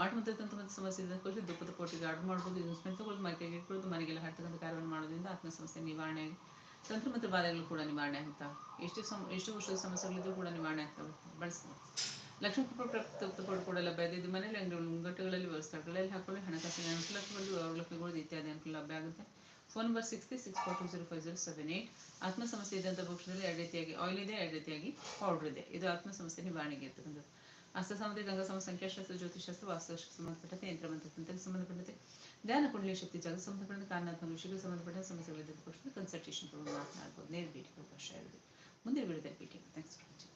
Speaker 1: ಒಂದು ಸಮಸ್ಯೆ ಪಕ್ಷ ದುಪ್ಪದ ಕೋಟಿಗೆ ಆರ್ಡರ್ ಮಾಡ್ಬೋದು. ಇದನ್ನು ಸ್ಮೆಂಟ್ ತಗೊಳ್ಳೋದು ಮೈಕೈಗೆ ಇಟ್ಕೊಳ್ಳೋದು, ಮನೆಗೆಲ್ಲ ಹಾಡ್ತಕ್ಕಂಥ ಕಾರ್ಯವನ್ನು ಮಾಡೋದ್ರಿಂದ ಆತ್ಮ ಸಮಸ್ಯೆ ನಿವಾರಣೆ ಆಗಿ ತಂತ್ರ ಮತ್ತು ಬಾಧೆಗಳು ಕೂಡ ನಿವಾರಣೆ ಆಗ್ತಾವೆ ಎಷ್ಟು ಸಮ, ಎಷ್ಟು ವರ್ಷದ ಸಮಸ್ಯೆಗಳಿದ್ರು ಕೂಡ ನಿವಾರಣೆ ಆಗ್ತವೆ ಬಳಸ್ತಾರೆ ಲಕ್ಷ್ಮೀ ಪಡ್ಕೊಳ್ಳೆಲ್ಲ ಇದೆ. ಮನೆಯಲ್ಲಿ ಅಂಗಡಿಗಳು ಮುಂಗಟ್ಟುಗಳಲ್ಲಿ ವ್ಯವಸ್ಥೆಗಳಲ್ಲಿ ಹಾಕೊಳ್ಳಿ. ಹಣಕಾಸಿನ ಅನುಕೂಲಗಳು ಅವಲಂಬಿಗಳು ಇತ್ಯಾದಿ ಅನುಕೂಲ ಲಭ್ಯ ಆಗುತ್ತೆ. Phone number six three six four two zero five zero seven eight ಆತ್ಮ ಸಮಸ್ಯೆ ಇದ್ದಂಥ ಪಕ್ಷದಲ್ಲಿ ಎರಡು ರೀತಿಯಾಗಿ ಆಯಿಲ್ ಇದೆ, ಎರಡು ರೀತಿಯಾಗಿ ಪೌಡ್ರ್ ಇದೆ. ಇದು ಆತ್ಮ ಸಮಸ್ಯೆ ನಿವಾರಣೆಗೆ ಇರ್ತಕ್ಕಂಥದ್ದು. ಹಸ್ತ ಸಮಸ್ಯೆ ಗಂಗಾ ಸಮ ಸಂಖ್ಯಾಶಾಸ್ತ್ರ ಜ್ಯೋತಿಷಾಸ್ತ್ರ ವಾಸ್ತುಶಾಸ್ತ್ರ ಸಂಬಂಧಪಟ್ಟಂತೆ ಯಂತ್ರಮಂತ್ರ ತಂತ್ರಕ್ಕೆ ಸಂಬಂಧಪಟ್ಟಂತೆ ಧ್ಯಾನ ಕುಂಡಲಿ ಶಕ್ತಿ ಜಾಗ ಸಂಬಂಧಪಟ್ಟಂತೆ ಕಾರಣಾತ್ಮಕ ವಿಷಯಗಳಿಗೆ ಸಂಬಂಧಪಟ್ಟ ಸಮಸ್ಯೆಗಳಿದ್ದ ಪಕ್ಷದಲ್ಲಿ ಕನ್ಸಲ್ಟೇಷನ್ ತಗೊಂಡು ಮಾತನಾಡಬಹುದು ನೇರ ಭೇಟಿ ಅವಕಾಶ ಇರುತ್ತೆ ಮುಂದಿನ ವಿಡಿಯೋದಲ್ಲಿ ಭೇಟಿ ಥ್ಯಾಂಕ್ಸ್ ಫಾರ್ ವಾಚಿಂಗ್